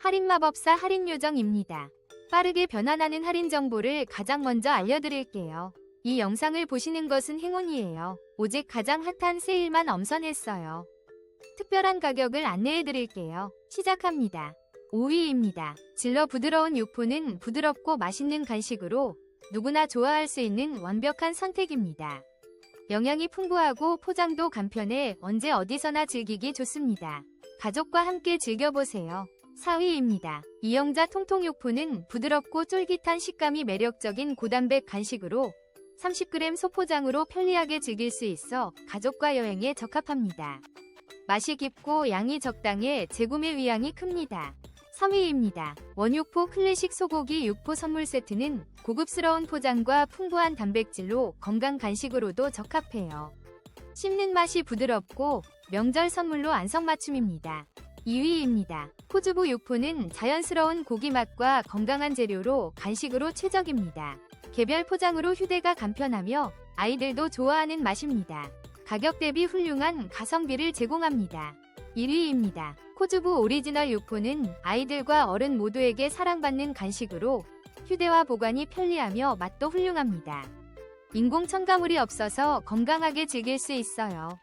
할인마법사 할인요정입니다. 빠르게 변환하는 할인 정보를 가장 먼저 알려드릴게요. 이 영상을 보시는 것은 행운이에요. 오직 가장 핫한 세일만 엄선했어요. 특별한 가격을 안내해드릴게요. 시작합니다. 5위입니다. 질러 부드러운 육포는 부드럽고 맛있는 간식으로 누구나 좋아할 수 있는 완벽한 선택입니다. 영양이 풍부하고 포장도 간편해 언제 어디서나 즐기기 좋습니다. 가족과 함께 즐겨보세요. 4위입니다. 이영자 통통육포는 부드럽고 쫄깃한 식감이 매력적인 고단백 간식으로 30g 소포장으로 편리하게 즐길 수 있어 가족과 여행에 적합합니다. 맛이 깊고 양이 적당해 재구매 위양이 큽니다. 3위입니다. 원육포 클래식 소고기 육포 선물 세트는 고급스러운 포장과 풍부한 단백질로 건강 간식으로도 적합해요. 씹는 맛이 부드럽고 명절 선물로 안성맞춤입니다. 2위입니다. 포즈부 육포는 자연스러운 고기 맛과 건강한 재료로 간식으로 최적입니다. 개별 포장으로 휴대가 간편하며 아이들도 좋아하는 맛입니다. 가격 대비 훌륭한 가성비를 제공합니다. 1위입니다. 코즈부 오리지널 육포는 아이들과 어른 모두에게 사랑받는 간식으로 휴대와 보관이 편리하며 맛도 훌륭합니다. 인공 첨가물이 없어서 건강하게 즐길 수 있어요.